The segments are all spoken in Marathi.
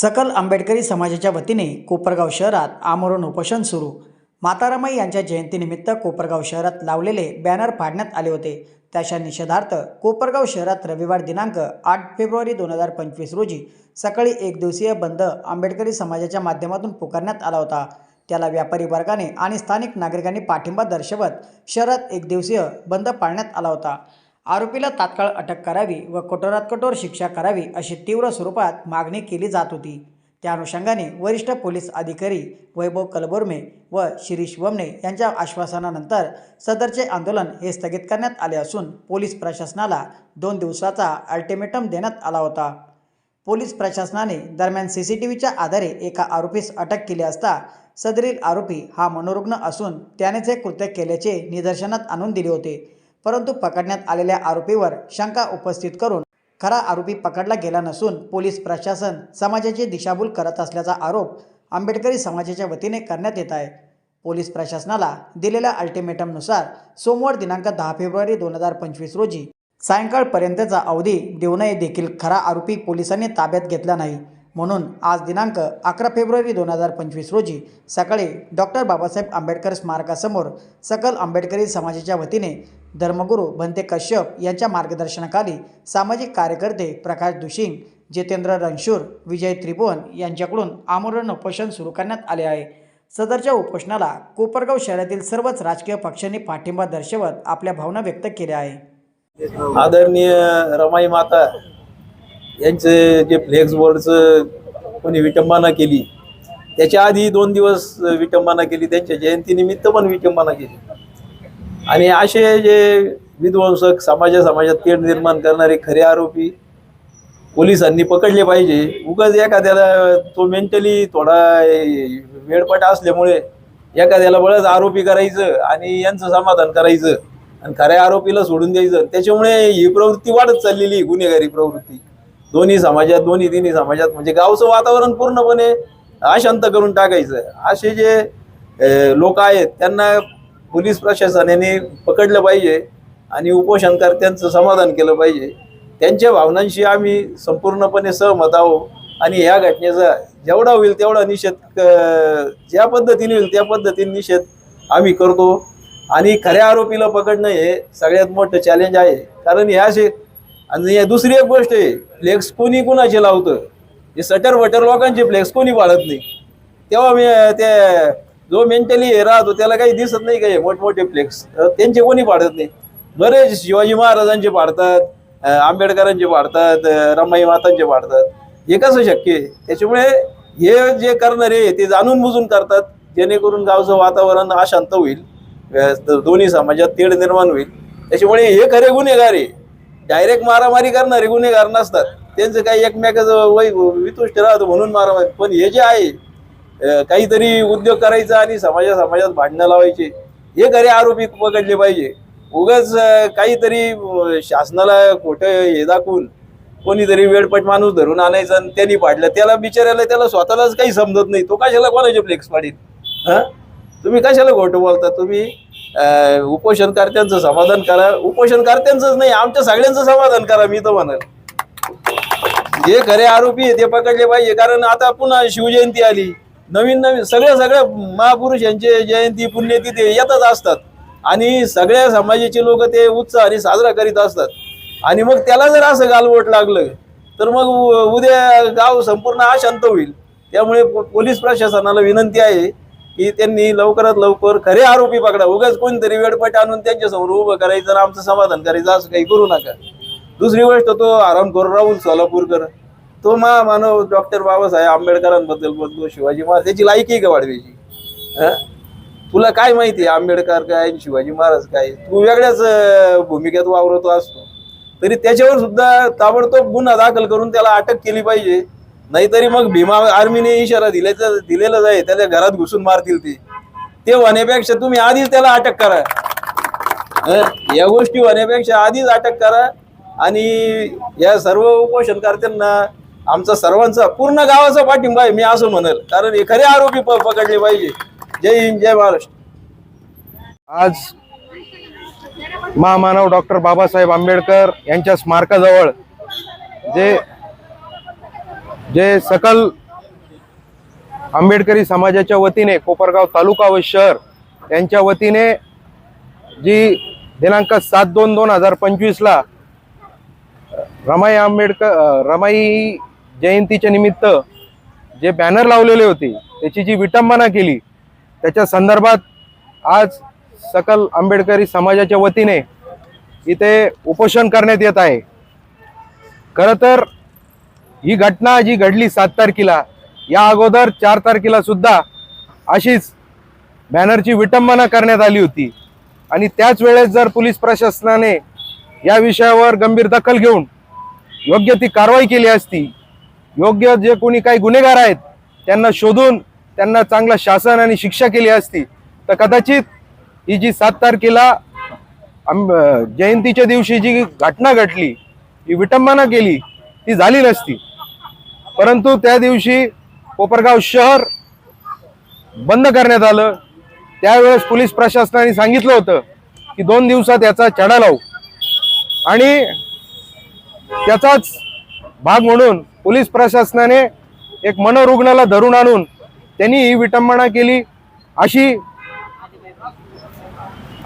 सकल आंबेडकरी समाजाच्या वतीने कोपरगाव शहरात आमरण उपोषण सुरू. मातारामाई यांच्या जयंतीनिमित्त कोपरगाव शहरात लावलेले बॅनर फाडण्यात आले होते. त्याच्या निषेधार्थ कोपरगाव शहरात रविवार दिनांक आठ फेब्रुवारी दोन हजार पंचवीस रोजी सकाळी एक दिवसीय बंद आंबेडकरी समाजाच्या माध्यमातून पुकारण्यात आला होता. त्याला व्यापारी वर्गाने आणि स्थानिक नागरिकांनी पाठिंबा दर्शवत शहरात एक दिवसीय बंद पाळण्यात आला होता. आरोपीला तात्काळ अटक करावी व कठोरात कठोर शिक्षा करावी अशी तीव्र स्वरूपात मागणी केली जात होती. त्या अनुषंगाने वरिष्ठ पोलीस अधिकारी वैभव कलबोर्मे व शिरीष वमने यांच्या आश्वासनानंतर सदरचे आंदोलन हे स्थगित करण्यात आले असून पोलीस प्रशासनाला दोन दिवसाचा अल्टिमेटम देण्यात आला होता. पोलीस प्रशासनाने दरम्यान सी सी टी व्हीच्या आधारे एका आरोपीस अटक केली असता सदरील आरोपी हा मनोरुग्ण असून त्यानेच हे कृत्य केल्याचे निदर्शनात आणून दिले होते. परंतु पकडण्यात आलेल्या आरोपीवर शंका उपस्थित करून खरा आरोपी पकडला गेला नसून पोलीस प्रशासन समाजाची दिशाभूल करत असल्याचा आरोप आंबेडकरी समाजाच्या वतीने करण्यात येत आहे. पोलीस प्रशासनाला दिलेल्या अल्टिमेटमनुसार सोमवार दिनांक दहा फेब्रुवारी दोन हजार पंचवीस रोजी सायंकाळपर्यंतचा अवधी देऊनही देखील खरा आरोपी पोलिसांनी ताब्यात घेतला नाही. म्हणून आज दिनांक अकरा फेब्रुवारी दोन हजार पंचवीस रोजी सकाळी डॉक्टर बाबासाहेब आंबेडकर स्मारकासमोर सकल आंबेडकरी समाजाच्या वतीने धर्मगुरू भंते कश्यप यांच्या मार्गदर्शनाखाली सामाजिक कार्यकर्ते प्रकाश दुशिंग जितेंद्र रणशूर विजय त्रिभुवन यांच्याकडून आमरण उपोषण सुरू करण्यात आले आहे. सदरच्या उपोषणाला कोपरगाव शहरातील सर्वच राजकीय पक्षांनी पाठिंबा दर्शवत आपल्या भावना व्यक्त केल्या आहे. आदरणीय रमाई माता यांचे जे फ्लेक्स बोर्डचं कोणी विटंबना केली त्याच्या आधी दोन दिवस विटंबना केली त्यांच्या जयंतीनिमित्त पण विटंबना केली. आणि असे जे विध्वंसक समाजा समाजात तेढ निर्माण करणारे खरे आरोपी पोलिसांनी पकडले पाहिजे. उगाच एखाद्याला तो मेंटली थोडा वेळपट असल्यामुळे एखाद्याला बळच आरोपी करायचं आणि यांचं समाधान करायचं आणि खऱ्या आरोपीला सोडून द्यायचं. त्याच्यामुळे ही प्रवृत्ती वाढत चाललेली आहे, गुन्हेगारी प्रवृत्ती. दोन्ही समाजात दोन्ही तिन्ही समाजात म्हणजे गावचं वातावरण पूर्णपणे अशांत करून टाकायचं. असे जे लोक आहेत त्यांना पोलीस प्रशासनाने पकडलं पाहिजे आणि उपोषणकर्त्यांचं समाधान केलं पाहिजे. त्यांच्या भावनांशी आम्ही संपूर्णपणे सहमत आहोत आणि या घटनेचा जेवढा होईल तेवढा निषेध ज्या पद्धतीने होईल त्या पद्धतीने निषेध आम्ही करतो. आणि खऱ्या आरोपीला पकडणं हे सगळ्यात मोठं चॅलेंज आहे. कारण ह्या असे आणि दुसरी एक गोष्ट आहे फ्लेक्स कोणी कुणाचे लावतं? हे सटर वटर लोकांचे फ्लेक्स कोणी पाळत नाही. तेव्हा मी ते जो मेंटली हे राहतो त्याला काही दिसत नाही काही मोठमोठे फ्लेक्स त्यांचे कोणी पाडत नाही? बरेच शिवाजी महाराजांचे पाडतात आंबेडकरांचे पाडतात रमाई मातांचे पाडतात हे कसं शक्य आहे? त्याच्यामुळे हे जे करणारे ते जाणून बुजून करतात जेणेकरून गावचं वातावरण अशांत होईल. दोन्ही समाजात तेढ निर्माण होईल. त्याच्यामुळे हे खरे गुन्हेगार आहे. डायरेक्ट मारामारी करणारे गुन्हेगार नसतात. त्यांचं काही एकमेकाचं वय वितुष्ट राहतो म्हणून मारामारी. पण हे जे आहे काहीतरी उद्योग करायचा आणि समाजा समाजात भांडणं लावायचे हे खरे आरोपी पकडले पाहिजे. उगाच काहीतरी शासनाला खोटं हे दाखवून कोणीतरी वेळपट माणूस धरून आणायचं आणि त्यांनी पाडलं. त्याला बिचारायला त्याला स्वतःलाच काही समजत नाही. तो कशाला कोणाचे फ्लेक्स पाडील हां? तुम्ही कशाला खोटं बोलता? तुम्ही उपोषणकर्त्यांचं समाधान करा. उपोषणकर्त्यांचंच नाही आमच्या सगळ्यांचं समाधान करा मी तर म्हणाल. जे खरे आरोपी आहे ते पकडले पाहिजे. कारण आता पुन्हा शिवजयंती आली. नवीन नवीन सगळ्या सगळ्या महापुरुषांचे जयंती पुण्यतिथी येतच असतात. आणि सगळ्या समाजाचे लोक ते उत्साहाने साजरा करीत असतात. आणि मग त्याला जर असं गालवट लागलं तर मग उ- उद्या गाव संपूर्ण अशांत होईल. त्यामुळे पोलीस प्रशासनाला विनंती आहे की त्यांनी लवकरात लवकर खरे आरोपी पकडा. उगाच कोणतरी वेडपट आणून त्यांच्यासमोर उभं करायचं आणि आमचं समाधान करायचं असं काही करू नका. दुसरी गोष्ट तो आरामखोर करू राहुल सोलापूरकर. तो महामानव डॉक्टर बाबासाहेब आंबेडकरांबद्दल बोलतो शिवाजी महाराज त्याची लायकी का वाढवायची? तुला काय माहिती आहे आंबेडकर काय शिवाजी महाराज काय? तू वेगळ्याच भूमिकेत वावरतो असतो. तरी त्याच्यावर सुद्धा ताबडतोब गुन्हा दाखल करून त्याला अटक केली पाहिजे. नाहीतरी मग भीमा आर्मीने इशारा दिल्याचा दिलेलाच आहे. त्याच्या घरात घुसून मारतील ते. ते होण्यापेक्षा तुम्ही आधीच त्याला अटक करा. या गोष्टी होण्यापेक्षा आधीच अटक करा. आणि या सर्व उपोषणकर्त्यांना आमचा सर्वांचा पूर्ण गावाचा पाठिंबा आहे मी असं म्हणेल. कारण हे खरे आरोपी प- पकडले पाहिजे. जय हिंद जय महाराष्ट्र. आज महामानव डॉक्टर बाबासाहेब आंबेडकर यांच्या स्मारकाजवळ जे जे सकल आंबेडकरी समाजाच्या वतीने कोपरगाव तालुका व शहर यांच्या वतीने जी दिनांक सात दोन दोन हजार पंचवीसला रमाई आंबेडकर रमाई जयंतीच्या निमित्त जे बॅनर लावलेले होते त्याची जी विटंबना केली त्याच्या संदर्भात आज सकल आंबेडकरी समाजाच्या वतीने इथे उपोषण करण्यात येत आहे. खरं तर ही घटना जी घडली सात तारखेला या अगोदर चार तारखेला सुद्धा अशीच बॅनरची विटंबना करण्यात आली होती. आणि त्याच वेळेस जर पोलीस प्रशासनाने या विषयावर गंभीर दखल घेऊन योग्य ती कारवाई केली असती योग्य जे कोणी काही गुन्हेगार आहेत त्यांना शोधून त्यांना चांगलं शासन आणि शिक्षा केली असती तर कदाचित ही जी सात तारखेला जयंतीच्या दिवशी जी घटना घडली ही विटंबना केली ती झाली नसती. परंतु त्या दिवशी कोपरगाव शहर बंद करण्यात आलं. त्यावेळेस पोलीस प्रशासनाने सांगितलं होतं की दोन दिवसात याचा छडा लावू. आणि त्याचाच भाग म्हणून पोलीस प्रशासनाने एक मनोरुग्णाला धरून आणून त्यांनी ही विटंबना केली. अशी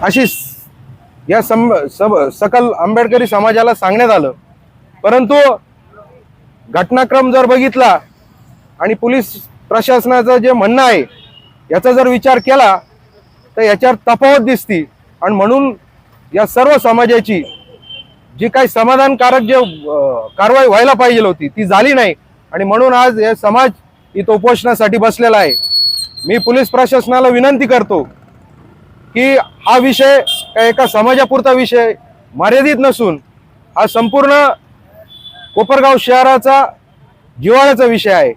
अशी या सम सब सकल आंबेडकरी समाजाला सांगण्यात आलं. परंतु घटनाक्रम जर बघितला आणि पोलीस प्रशासनाचं जे म्हणणं आहे याचा जर विचार केला तर याच्यावर तफावत दिसती. आणि म्हणून या सर्व समाजाची जी काही समाधानकारक जे कारवाई व्हायला पाहिजे होती ती झाली नाही. आणि म्हणून आज हे समाज इथं उपोषणासाठी बसलेला आहे. मी पोलीस प्रशासनाला विनंती करतो की हा विषय एका समाजापुरता विषय मर्यादित नसून हा संपूर्ण कोपरगाव शहराचा जिव्हाळ्याचा विषय आहे.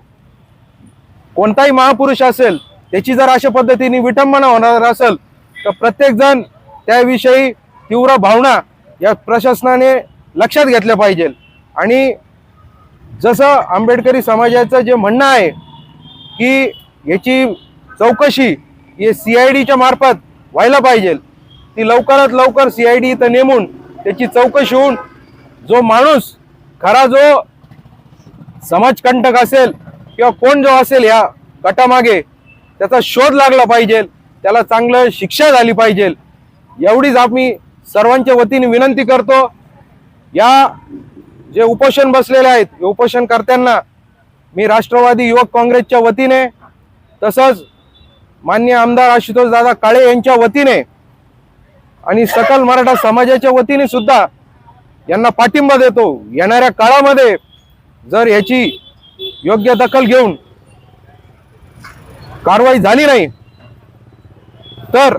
कोणताही महापुरुष असेल त्याची जर अशा पद्धतीने विटंबना होणार असेल तर प्रत्येकजण त्याविषयी तीव्र भावना या प्रशासनाने लक्षात घेतल्या पाहिजे. आणि जसं आंबेडकरी समाजाचं जे म्हणणं आहे की याची चौकशी हे सी आय डीच्या मार्फत व्हायला पाहिजे. ती लवकरात लवकर सी आय डी इथं नेमून त्याची चौकशी होऊन जो माणूस खरा जो समाजकंटक असेल किंवा कोण जो असेल या गटामागे त्याचा शोध लागला पाहिजे त्याला चांगलं शिक्षा झाली पाहिजे. एवढीच आम्ही सर्वांच्या वतीने विनंती करतो. या जे उपोषण बसलेले आहेत उपोषणकर्त्यांना मी राष्ट्रवादी युवक काँग्रेसच्या वतीने तसंच मान्य आमदार आशुतोष दादा काळे यांच्या वतीने आणि सकल मराठा समाजाच्या वतीने सुद्धा यांना पाठिंबा देतो. येणाऱ्या काळामध्ये जर याची योग्य दखल घेऊन कारवाई झाली नाही तर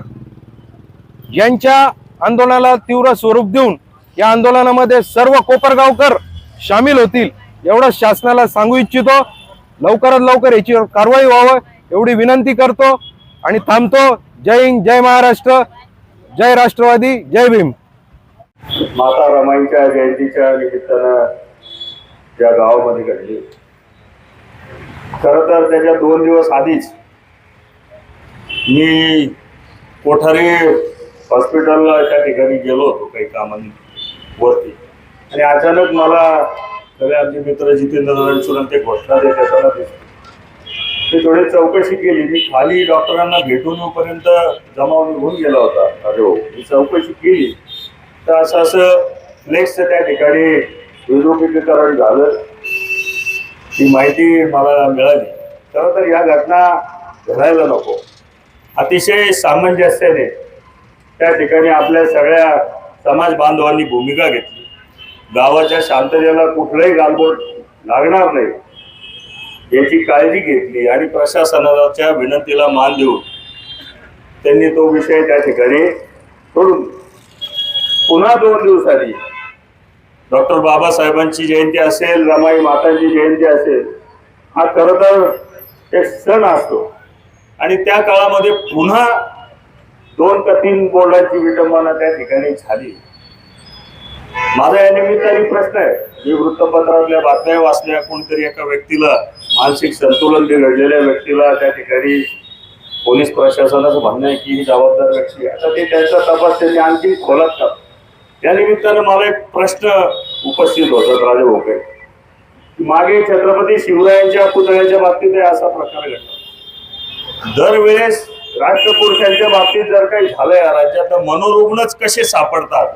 यांच्या आंदोलनाला तीव्र स्वरूप देऊन या आंदोलनामध्ये सर्व कोपरगावकर सामील होतील एवढं शासनाला सांगू इच्छितो. लवकरात लवकर याची कारवाई व्हावं एवढी विनंती करतो आणि थांबतो. जय हिंद जय महाराष्ट्र जय राष्ट्रवादी जय भीम. माता रमाईच्या जयंतीच्या निमित्तानं या गावामध्ये घडली. खर तर त्याच्या दोन दिवस आधीच मी कोठारी हॉस्पिटलला त्या ठिकाणी गेलो होतो काही कामांवरती. आणि अचानक मला सगळे आमचे मित्र जितेंद्र रणसुरन ते घोषणा देत असताना दिसले. ते थोडी चौकशी केली. मी खाली डॉक्टरांना भेटून येऊपर्यंत जमाव निघून गेला होता. अरे हो मी चौकशी केली. तर असं असं फ्लेक्सचं त्या ठिकाणी विद्रुपीकरण झालं. ही माहिती मला मिळाली. खरं तर या घटना घडायला नको. अतिशय सामंजस्याने त्या ठिकाणी आपल्या सगळ्या समाज बांधवांनी भूमिका घेतली. गावाच्या शांततेला कुठलंही गालबोट लागणार नाही. याची काळजी घेतली आणि प्रशासनाच्या विनंतीला मान देऊन त्यांनी तो विषय त्या ठिकाणी सोडून पुन्हा दोन दिवसांनी. डॉक्टर बाबासाहेबांची जयंती असेल रमाई मातांची जयंती असेल हा खरं तर एक सण असतो. आणि त्या काळामध्ये पुन्हा दोन का तीन बोर्डांची विटंबना त्या ठिकाणी झाली. माझा या निमित्ताने प्रश्न आहे मी वृत्तपत्रातल्या बातम्या वाचल्या कोणतरी एका व्यक्तीला मानसिक संतुलन बिघडलेल्या व्यक्तीला त्या ठिकाणी पोलीस प्रशासनाचं म्हणणं आहे की ही जबाबदार व्यक्ती. आता ते त्यांचा तपास त्यांनी आणखी खोलात का या निमित्तानं मला एक प्रश्न उपस्थित होतात राजभोके मागे छत्रपती शिवरायांच्या पुतळ्याच्या बाबतीत असा प्रकार घडला. दरवेळेस राष्ट्रपुरुषांच्या बाबतीत जर काही झालं या राज्यात तर मनोरुग्णच कसे सापडतात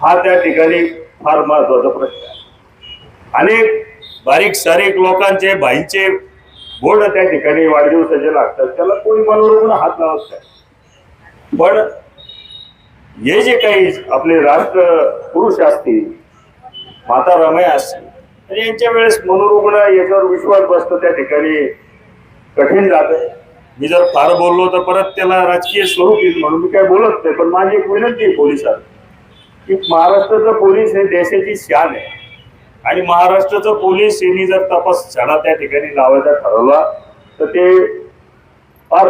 हा त्या ठिकाणी फार महत्त्वाचा प्रश्न आहे. अनेक बारीक सारीक लोकांचे भाईंचे बोर्ड त्या ठिकाणी वाढदिवसाचे लागतात. त्याला कोणी मनोरुग्ण हात लावत नाही. पण हे जे काही आपले राष्ट्र पुरुष असतील माता रमय असतील तर यांच्या वेळेस मनोरुग्ण याच्यावर विश्वास बसतो त्या ठिकाणी कठीण जात. मी जर फार बोललो तर परत त्याला राजकीय स्वरूप येईल म्हणून मी काय बोलत नाही पण माझी एक विनंती आहे पोलिसांना की महाराष्ट्राचं पोलीस हे देशाची शान आहे. आणि महाराष्ट्राचं पोलीस यांनी जर तपास छडा त्या ठिकाणी लावायचा ठरवला तर ते फार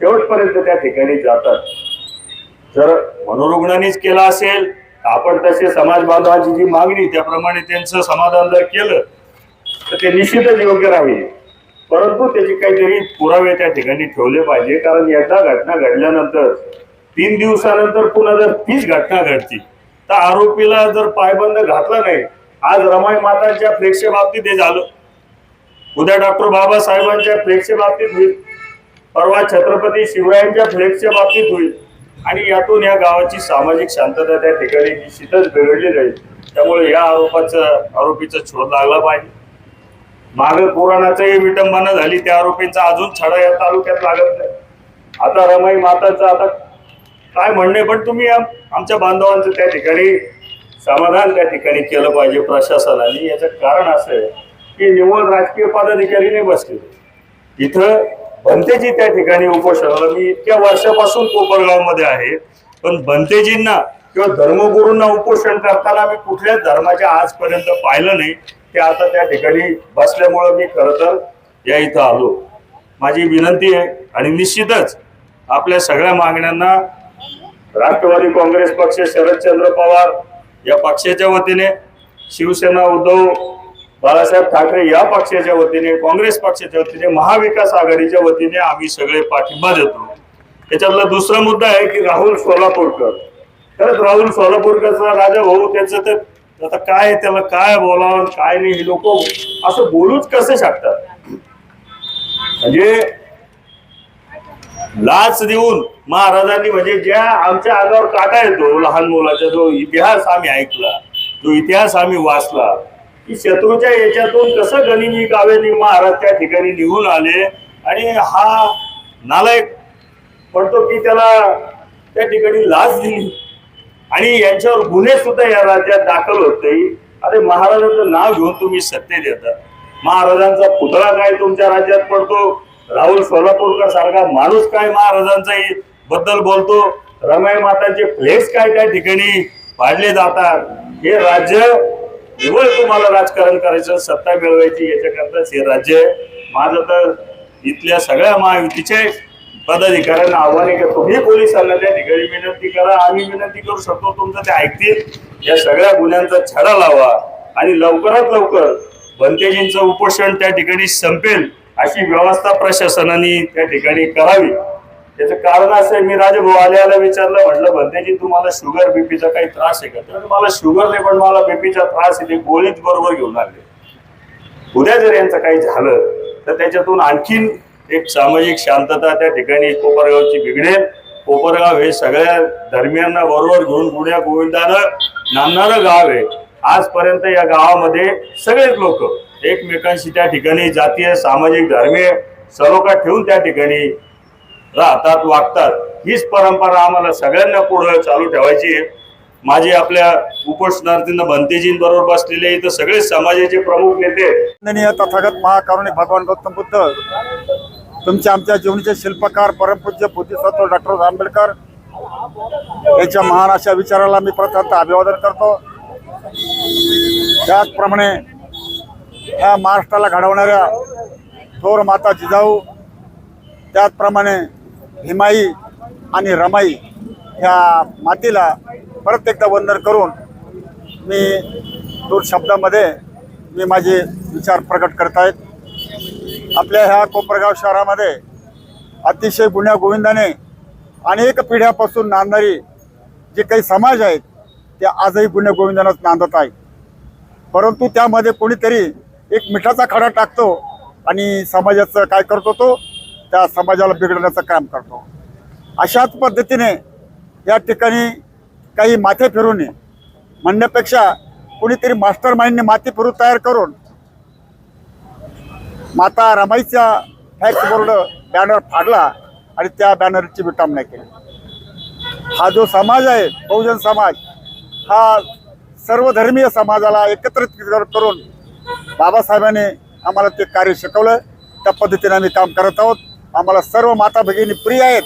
शेवटपर्यंत त्या ठिकाणी जातात. जर मनोरुग्णांनीच केला असेल आपण तसे समाज बांधवांची जी मागणी त्याप्रमाणे त्यांचं समाधान जर केलं तर ते निश्चितच योग्य राहील. परंतु त्याचे काहीतरी पुरावे त्या ठिकाणी ठेवले पाहिजे कारण एकदा घटना घडल्यानंतर तीन दिवसानंतर पुन्हा जर तीच घटना घडती तर आरोपीला जर पायबंद घातला नाही आज रमाई मातांच्या फ्लेक्सच्या बाबतीत हे झालं. उद्या डॉक्टर बाबासाहेबांच्या फ्लेक्सच्या बाबतीत होईल. परवा छत्रपती शिवरायांच्या फ्लेक्सच्या बाबतीत होईल. आणि यातून या गावाची सामाजिक शांतता त्या ठिकाणी निश्चितच बिघडली जाईल त्यामुळे या आरोपाचं आरोपीचा शोध लागला पाहिजे. मागे पुराणाचंही विटंबना झाली त्या आरोपींचा अजून छडा या तालुक्यात लागत नाही. आता रमाई माताचं आता काय म्हणणे पण तुम्ही आम- आमच्या बांधवांचं त्या ठिकाणी समाधान त्या ठिकाणी केलं पाहिजे प्रशासनाने. याचं कारण असं आहे की निव्वळ राजकीय पदाधिकारी नाही बसले. इथं भंतेजी त्या ठिकाणी उपोषणाला. मी इतक्या वर्षापासून कोपरगावमध्ये आहे. पण भंतेजींना किंवा धर्मगुरूंना उपोषण करताना मी कुठल्याच धर्माच्या आजपर्यंत पाहिलं नाही ते आता त्या ठिकाणी बसल्यामुळं मी खरं तर या इथं आलो. माझी विनंती आहे आणि निश्चितच आपल्या सगळ्या मागण्यांना राष्ट्रवादी काँग्रेस पक्ष शरदचंद्र पवार या पक्षाच्या वतीने शिवसेना उद्धव बाळासाहेब ठाकरे या पक्षाच्या वतीने काँग्रेस पक्षाच्या वतीने महाविकास आघाडीच्या वतीने आम्ही सगळे पाठिंबा देतो. त्याच्यातला दुसरा मुद्दा आहे की राहुल सोलापूरकर. खरंच राहुल सोलापूरकरचा राजा भाऊ त्याचं तर आता काय त्याला काय बोलावं काय नाही हे लोक असं बोलूच कसे शकतात? म्हणजे लाच देऊन महाराजांनी म्हणजे ज्या आमच्या अंगावर काटा येतो लहान मुलाचा जो इतिहास आम्ही ऐकला जो इतिहास आम्ही वाचला की शत्रूच्या याच्यातून कसं गणिनी कावेनी महाराज त्या ठिकाणी निघून आले आणि हा नालायक पडतो की त्याला त्या ठिकाणी लाच दिली. आणि यांच्यावर गुन्हे सुद्धा या राज्यात दाखल होत. अरे महाराजांचं नाव घेऊन तुम्ही सत्य देता. महाराजांचा पुतळा काय तुमच्या राज्यात पडतो? राहुल सोलापूरकर सारखा माणूस काय महाराजांचा बद्दल बोलतो? रमाई मातांचे फ्लेक्स काय त्या ठिकाणी पाडले जातात? हे राज्य निवड तुम्हाला राजकारण करायचं सत्ता मिळवायची याच्याकरताच हे राज्य आहे माझं तर इथल्या सगळ्या महायुतीचे पदाधिकाऱ्यांना आव्हान आहे तुम्ही पोलिसांना त्या ठिकाणी विनंती करा. आम्ही विनंती करू शकतो तुमचं ते ऐकतील. या सगळ्या गुन्ह्यांचा छडा लावा आणि लवकरात लवकर बनतेजींचं उपोषण त्या ठिकाणी संपेल अशी व्यवस्था प्रशासनाने त्या ठिकाणी करावी. त्याचं कारण असं आहे मी राजभाऊ आले आल्या विचारलं म्हटलं बनतेजी तुम्हाला शुगर बीपीचा काही त्रास आहे का? तर मला शुगर नाही पण मला बीपीचा त्रास आहे ते गोळीच बरोबर घेऊन आले. उद्या जर यांचं काही झालं तर त्याच्यातून आणखीन एक सामाजिक शांतता त्या ठिकाणी कोपरगावची बिघडेल. कोपरगाव हे सगळ्या धर्मियांना बरोबर घेऊन गुण्या गोविंदानं नांदणारं गाव आहे. आजपर्यंत या गावामध्ये सगळेच लोक एकमेकांशी त्या ठिकाणी जातीय सामाजिक धर्मीय सलोखा ठेवून त्या ठिकाणी राहतात वागतात हीच परंपरा आम्हाला सगळ्यांना पुढे चालू ठेवायची आहे. माझे आपल्या उपोषणार्थींना भंतेजींबरोबर बसलेले इथं सगळे समाजाचे प्रमुख नेते आहेत. तथागत महाकारुणी भगवान गौतम बुद्ध तुमच्या आमच्या जीवनाचे शिल्पकार परमपूज्य बुद्धिसत्व डॉक्टर आंबेडकर यांच्या महान अशा विचाराला मी प्रथम अभिवादन करतो. त्याचप्रमाणे ह्या महाराष्ट्राला घडवणाऱ्या थोर माता जिजाऊ त्याचप्रमाणे हिमाई आणि रमाई ह्या मातीला परत एकदा वंदन करून मी दोन शब्दामध्ये मी माझे विचार प्रकट करत आहेत. आपल्या ह्या कोपरगाव शहरामध्ये अतिशय गुन्ह्या गोविंदाने अनेक पिढ्यापासून नांदणारी जे काही समाज आहेत ते आजही गुन्ह्या गोविंदानंच नांदत आहेत. परंतु त्यामध्ये कोणीतरी एक मिठाचा खडा टाकतो आणि समाजाचं काय करतो तो त्या समाजाला बिघडवण्याचं काम करतो. अशाच पद्धतीने या ठिकाणी काही माथे फिरून म्हणण्यापेक्षा कुणीतरी मास्टर माइंडने माती फिरू तयार करून माता रमाईचा फॅक्स बोर्ड बॅनर फाडला आणि त्या बॅनरची विटामना केली. हा जो समाज आहे बहुजन समाज हा सर्वधर्मीय समाजाला एकत्रित करून बाबासाहेबांनी आम्हाला ते कार्य शिकवलं. त्या पद्धतीने आम्ही काम करत आहोत. आम्हाला सर्व माता भगिनी प्रिय आहेत.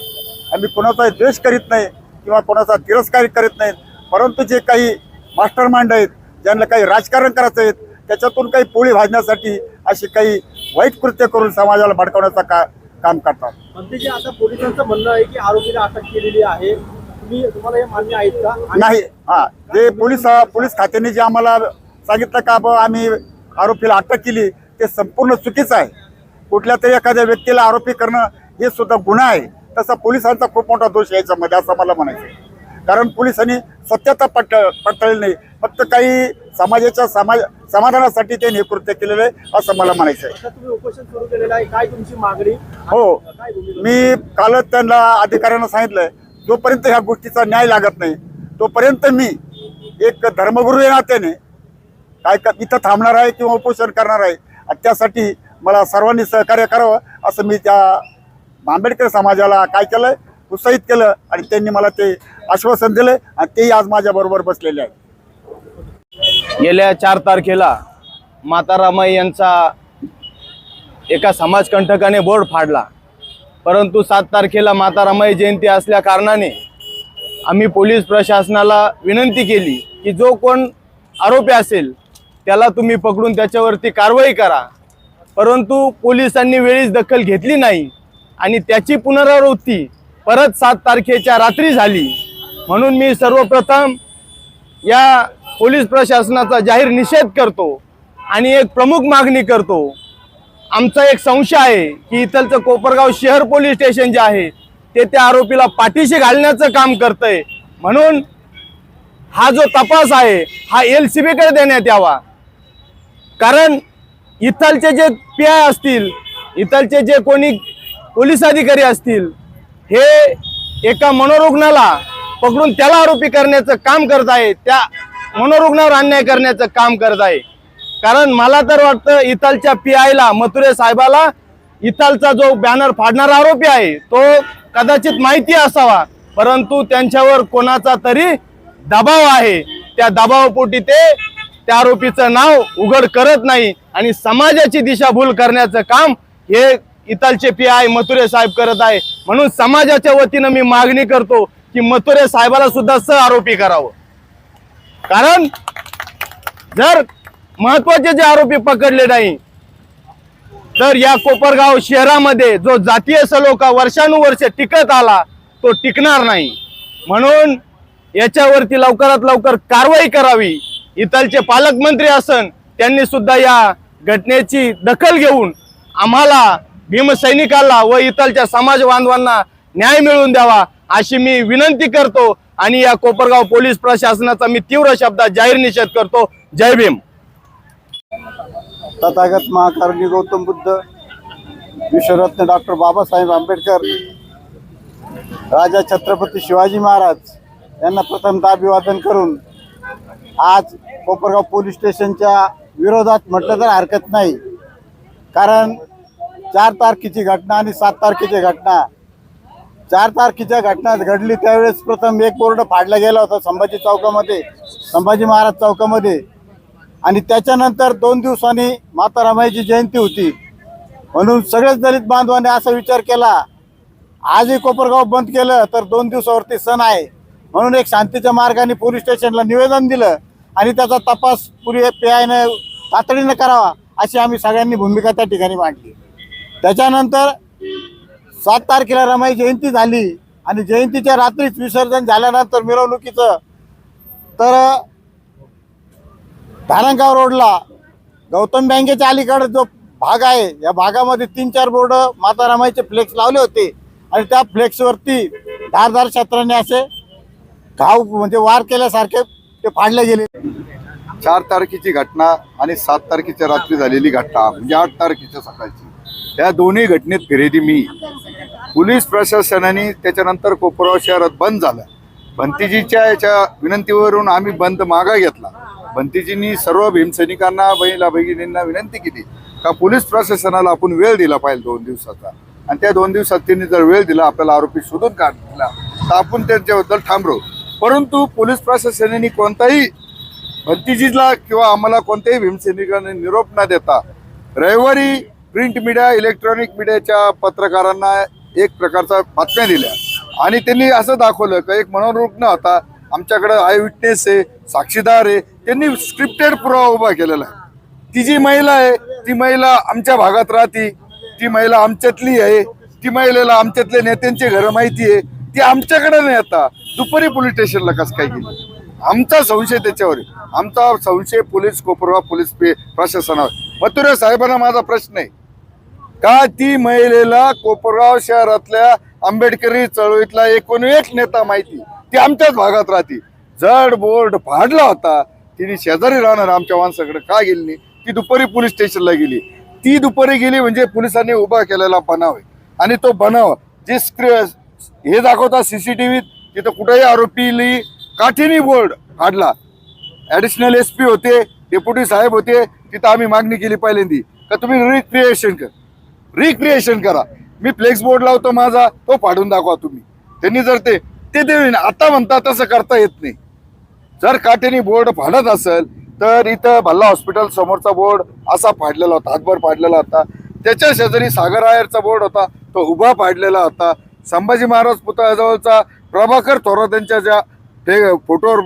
आम्ही कोणाचा द्वेष करीत नाही किंवा कोणाचा तिरस्कार करीत नाहीत परंतु जे काही मास्टर माइंड आहेत ज्यांना काही राजकारण करायचं आहे त्याच्यातून काही पोळी भाजण्यासाठी अशी काही वाईट कृत्य करून समाजाला भडकवण्याचं का काम करतात. मंत्रीजी आता पोलिसांचं म्हणणं आहे की आरोपीला अटक केलेली आहे. तुम्ही तुम्हाला हे मान्य आहेत का? नाही हा जे पोलीस पोलीस खात्याने जे आम्हाला सांगितलं का आम्ही आरोपीला अटक केली ते संपूर्ण चुकीचं आहे. कुठल्या तरी एखाद्या व्यक्तीला आरोपी करणं हे सुद्धा गुन्हा आहे. तसा पोलिसांचा खूप मोठा दोष याच्यामध्ये असं मला म्हणायचं. कारण पोलिसांनी सत्यता पट पडताळली नाही. फक्त काही समाजाच्या समाज समाधानासाठी त्यांनी हे कृत्य केलेलं आहे असं मला म्हणायचं आहे. हो. मी कालच त्यांना अधिकाऱ्यांना सांगितलंय जोपर्यंत ह्या गोष्टीचा न्याय लागत नाही तोपर्यंत मी एक धर्मगुरू या नात्याने काय इथं थांबणार आहे किंवा उपोषण करणार आहे त्यासाठी मला सर्वांनी सहकार्य करावं असं मी त्या आंबेडकर समाजाला काय केलं उत्साहित केलं आणि त्यांनी मला ते आश्वासन दिलं आणि तेही आज माझ्याबरोबर बसलेले आहेत. गेल्या चार तारखेला माता रामाई यांचा एका समाजकंटकाने बोर्ड फाडला. परंतु सात तारखेला माता रामाई जयंती असल्या कारणाने आम्ही पोलीस प्रशासनाला विनंती केली की जो कोण आरोपी असेल त्याला तुम्ही पकडून त्याच्यावरती कारवाई करा. परंतु पोलिसांनी वेळीच दखल घेतली नाही आणि त्याची पुनरावृत्ती परत सात तारखेच्या रात्री झाली. म्हणून मी सर्वप्रथम या पोलीस प्रशासनाचा जाहीर निषेध करतो आणि एक प्रमुख मागणी करतो. आमचा एक संशय आहे की इथलचं कोपरगाव शहर पोलीस स्टेशन जे आहे ते त्या आरोपीला पाठीशी घालण्याचं काम करतंय. म्हणून हा जो तपास आहे हा एल सी बीकडे देण्यात यावा. कारण इथलचे जे पी आय असतील इथलचे जे कोणी पोलीस अधिकारी असतील हे एका मनोरुग्णाला पकडून त्याला आरोपी करण्याचं काम करत आहे त्या मनोरुग्णावर अन्याय करण्याचं काम करत आहे. कारण मला तर वाटतं इथलच्या पी आयला मथुरे साहेबाला इथलचा जो बॅनर फाडणारा आरोपी आहे तो कदाचित माहिती असावा. परंतु त्यांच्यावर कोणाचा तरी दबाव आहे. त्या दबावापोटी ते त्या आरोपीचं नाव उघड करत नाही आणि समाजाची दिशाभूल करण्याचं काम हे इतालचे पी आय मथुरे साहेब करत आहे. म्हणून समाजाच्या वतीनं मी मागणी करतो की मथुरे साहेबाला सुद्धा सह आरोपी करावं. कारण जर महत्त्वाचे जे आरोपी पकडले नाही तर या कोपरगाव शहरामध्ये जो जातीय सलोखा वर्षानुवर्ष टिकत आला तो टिकणार नाही. म्हणून याच्यावरती लवकरात लवकर कारवाई करावी. इथलचे पालकमंत्री असन त्यांनी सुद्धा या घटनेची दखल घेऊन आम्हाला भीमसैनिकाला व इथलच्या समाज बांधवांना न्याय मिळवून द्यावा अशी मी विनंती करतो आणि या कोपरगाव पोलीस प्रशासनाचा मी तीव्र शब्दात जाहीर निषेध करतो. जय भीम. तथागत महाकारणी गौतम बुद्ध विश्वरत्न डॉक्टर बाबासाहेब आंबेडकर राजा छत्रपती शिवाजी महाराज यांना प्रथमतः अभिवादन करून आज कोपरगाव पोलीस स्टेशनच्या विरोधात म्हटलं तर हरकत नाही. कारण चार तारखेची घटना आणि सात तारखेची घटना. चार तारखेच्या घटना घडली त्यावेळेस प्रथम एक बोर्ड फाडला गेला होता संभाजी चौकामध्ये संभाजी महाराज चौकामध्ये. आणि त्याच्यानंतर दोन दिवसांनी माता रमाईची जयंती होती. म्हणून सगळेच दलित बांधवांनी असा विचार केला आजही कोपरगाव बंद केलं तर दोन दिवसावरती सण आहे. म्हणून एक शांतीच्या मार्गाने पोलीस स्टेशनला निवेदन दिलं आणि त्याचा तपास पुरी पी आयनं तातडीनं करावा अशी आम्ही सगळ्यांनी भूमिका त्या ठिकाणी मांडली. त्याच्यानंतर सात तारखेला रमाई जयंती झाली आणि जयंतीच्या रात्रीच विसर्जन झाल्यानंतर मिरवणुकीचं तर धारणगाव रोडला गौतम बँकेच्या अलीकडे जो भाग आहे या भागामध्ये तीन चार बोर्ड माता रमाईचे फ्लेक्स लावले होते आणि त्या फ्लेक्सवरती धारदार क्षेत्राने असे घाव म्हणजे वार केल्यासारखे ते फाडले गेले. चार तारखेची घटना आणि सात तारखेच्या रात्री झालेली घटना म्हणजे आठ तारखेच्या सकाळची. त्या दोन्ही घटनेत फिरेदी मी. पोलीस प्रशासनाने त्याच्यानंतर कोपरगाव शहरात बंद झालं. भंतीजीच्या याच्या विनंतीवरून आम्ही बंद मागा घेतला. भंतीजींनी सर्व भीमसैनिकांना बहिणीला भगिनींना विनंती केली. का पोलीस प्रशासनाला आपण वेळ दिला पाहिजे दोन दिवसाचा? आणि त्या दोन दिवसात त्यांनी जर वेळ दिला आपल्याला आरोपी शोधून काढला तर आपण त्यांच्याबद्दल थांबलो परंतु पोलीस प्रशासनाने कोणताही भंतीजीला किंवा आम्हाला कोणत्याही भीमसैनिकांनी निरोप न देता रविवारी प्रिंट मीडिया इलेक्ट्रॉनिक मीडियाच्या पत्रकारांना एक प्रकारचा बातम्या दिल्या. आणि त्यांनी असं दाखवलं का एक मनोरुग्ण होता. आमच्याकडे आय विटनेस आहे साक्षीदार आहे. त्यांनी स्क्रिप्टेड पुरावा उभा केलेला आहे. ती जी महिला आहे ती महिला आमच्या भागात राहते. ती महिला आमच्यातली आहे. ती महिलेला आमच्यातल्या नेत्यांची घरं माहिती आहे. ती आमच्याकडे नाही आता. दुपारी पोलीस स्टेशनला कसं काय गेली? आमचा संशय त्याच्यावर आमचा संशय पोलीस कोपरवा पोलीस प्रशासनावर मथुरे साहेबांना माझा प्रश्न आहे. का ती महिलेला कोपरगाव शहरातल्या आंबेडकरी चळवळीतला एकूण एक नेता माहिती ती आमच्याच भागात राहते. जड बोर्ड फाडला होता. तिने शेजारी राहणार आमच्या माणसाकडे. का गेली नाही? ती दुपारी पोलीस स्टेशनला गेली. ती दुपारी गेली म्हणजे पोलिसांनी उभा केलेला बनाव आहे. आणि तो बनाव जे स्क्रि हे दाखवतात सीसीटीव्हीत तिथं कुठेही आरोपीली काठीनी बोर्ड काढला. ऍडिशनल एस पी होते डेप्युटी साहेब होते तिथं आम्ही मागणी केली पहिल्यांदी. का तुम्ही रिक्रिएशन कर. रिक्रिएशन करा. मी फ्लेक्स बोर्ड लावतो माझा तो फाडून दाखवा तुम्ही. त्यांनी जर ते ते देऊन आता म्हणता तसं करता येत नाही. जर काठीने बोर्ड फाडत असेल तर इथं भल्ला हॉस्पिटल समोरचा बोर्ड असा फाडलेला होता हातभर फाडलेला होता. त्याच्या शेजारी सागर आयरचा बोर्ड होता तो उभा फाडलेला होता. संभाजी महाराज पुतळ्याजवळचा प्रभाकर थोरात यांच्या ज्या ते फोटोवर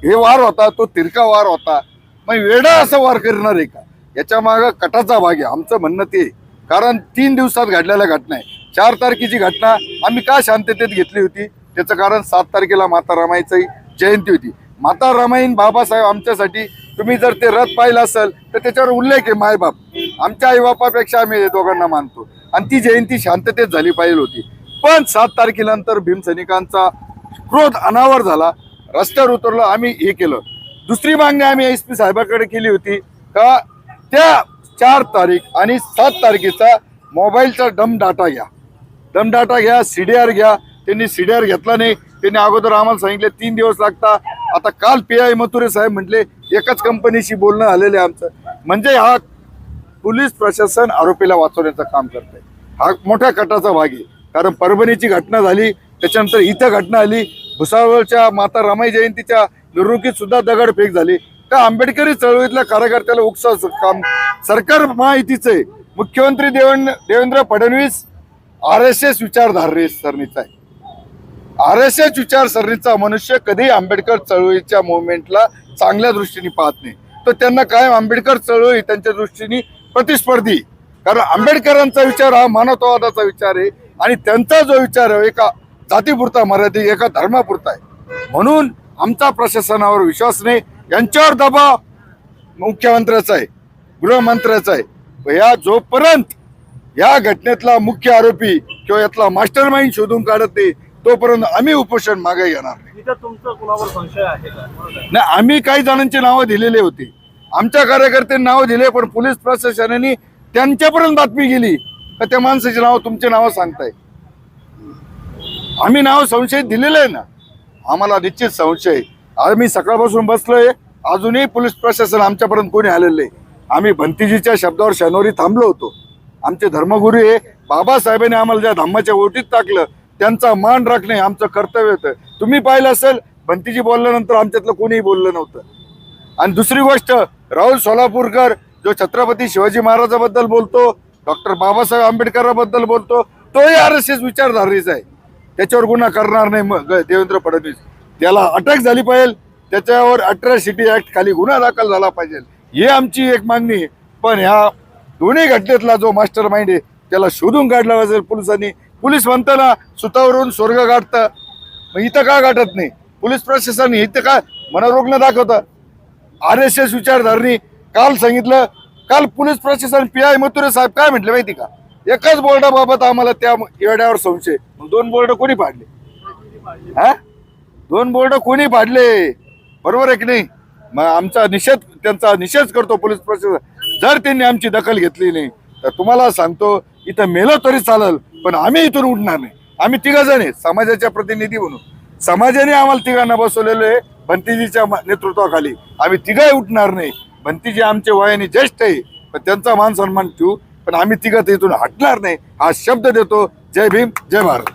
हे वार होता तो तिरका वार होता. मग वेडा असं वार करणार आहे का? याच्या मागं कटाचा भाग आहे आमचं म्हणणं ते कारण तीन दिवसात घडलेल्या घटना आहे. चार तारखेची घटना आम्ही का शांततेत घेतली होती? त्याचं कारण सात तारखेला माता रमाईची जयंती होती. माता रमाईन बाबासाहेब आमच्यासाठी तुम्ही जर ते रथ पाहिलं असेल तर त्याच्यावर उल्लेख आहे मायबाप. आमच्या आईबापापेक्षा आम्ही दोघांना मानतो. आणि ती जयंती शांततेत झाली पाहिजे होती. पण सात तारखेनंतर भीमसैनिकांचा क्रोध अनावर झाला. रस्त्यावर उतरलो आम्ही हे केलं. दुसरी मागणी आम्ही एस पी साहेबाकडे केली होती का त्या चार तारीख आणि सात तारखेचा मोबाईलचा डम डाटा घ्या. डम डाटा घ्या सी डी आर घ्या. त्यांनी सी डी आर घेतला नाही. त्यांनी अगोदर आम्हाला सांगितले तीन दिवस लागता. आता काल पी आय मथुरे साहेब म्हटले एकाच कंपनीशी बोलणं आलेलं आहे आमचं. म्हणजे हा पोलीस प्रशासन आरोपीला वाचवण्याचं काम करत आहे हा मोठ्या कटाचा भाग आहे. कारण परभणीची घटना झाली त्याच्यानंतर इथं घटना आली. भुसावळच्या माता रमाई जयंतीच्या निवडणुकीत सुद्धा दगडफेक झाली. त्या आंबेडकरी चळवळीतल्या कार्यकर्त्याला उकसाचं काम सरकार माहितीचं आहे मुख्यमंत्री Devendra Devendra Fadnavis R S S विचारधारे सरणीचा आहे. आर एस एस विचारसरणीचा मनुष्य कधीही आंबेडकर चळवळीच्या मुवमेंटला चांगल्या दृष्टीने पाहत नाही. तर त्यांना कायम आंबेडकर चळवळी त्यांच्या दृष्टीने प्रतिस्पर्धी. कारण आंबेडकरांचा विचार हा मानवतावादाचा विचार आहे. आणि त्यांचा जो विचार आहे एका जातीपुरता मर्यादित एका धर्मापुरता आहे. म्हणून आमचा प्रशासनावर विश्वास नाही यांच्यावर दबाव मुख्यमंत्र्याचा आहे गृहमंत्र्याचा आहे. या जोपर्यंत या घटनेतला मुख्य आरोपी किंवा यातला मास्टर माइंड शोधून काढत नाही तोपर्यंत आम्ही उपोषण मागे घेणार नाही. इथं तुमचं कुणावर संशय आहे का? नाही आम्ही काही जणांची नावं दिलेली होती. आमच्या कार्यकर्त्यांनी नावं दिले पण पोलीस प्रशासनाने त्यांच्यापर्यंत बातमी गेली. का त्या माणसाची नाव तुमचे नावं सांगताय? आम्ही नाव संशय दिलेलं आहे ना. आम्हाला निश्चित संशय आम्ही सकाळपासून बसलोय. अजूनही पोलीस प्रशासन आमच्यापर्यंत कोणी आलेलं नाही. आम्ही भंतीजीच्या शब्दावर शनिवारी थांबलो होतो. आमचे धर्मगुरू हे बाबासाहेबांनी आम्हाला ज्या धम्माच्या ओटीत टाकलं त्यांचा मान राखणे आमचं कर्तव्य होतं. तुम्ही पाहिलं असेल भंतीजी बोलल्यानंतर आमच्यातलं कोणीही बोललं नव्हतं. आणि दुसरी गोष्ट राहुल सोलापूरकर जो छत्रपती शिवाजी महाराजाबद्दल बोलतो डॉक्टर बाबासाहेब आंबेडकरांबद्दल बोलतो तोही आर एस एस विचारधारणीचा आहे. त्याच्यावर गुन्हा करणार नाही मग देवेंद्र फडणवीस. त्याला अटक झाली पाहिजे त्याच्यावर अट्रॅसिटी ऍक्ट खाली गुन्हा दाखल झाला पाहिजे. ही आमची एक मागणी आहे. पण ह्या दोन्ही घटनेतला जो मास्टर माइंड आहे त्याला शोधून काढला पाहिजे पोलिसांनी. पोलीस म्हणताना सुतावरून स्वर्ग गाठतं. मग इथं का गाठत नाही? पोलीस प्रशासन इथं का? मनोरुग्ण दाखवतं. आर एस एस विचारधारणी काल सांगितलं काल पोलीस प्रशासन पी आय मथुरे साहेब काय म्हटले माहिती का? एकाच बोर्डाबाबत आम्हाला त्या येड्यावर संशय. दोन बोर्ड कोणी पाडले? हा? दोन बोर्ड कोणी पाडले? बरोबर आहे की नाही? मग आमचा निषेध त्यांचा निषेध करतो पोलीस प्रशासन. जर त्यांनी आमची दखल घेतली नाही तर तुम्हाला सांगतो इथं मेलं तरी चालेल पण आम्ही इथून उठणार नाही. आम्ही तिघ जण आहे समाजाच्या प्रतिनिधी म्हणून. समाजाने आम्हाला तिघांना बसवलेलं आहे भंतीजीच्या नेतृत्वाखाली. आम्ही तिघाही उठणार नाही. भंतीजी आमचे वयाने ज्येष्ठ आहे पण त्यांचा मान सन्मान ठेवू पण आम्ही तिघं इथून हटणार नाही हा शब्द देतो. जय भीम जय भारत.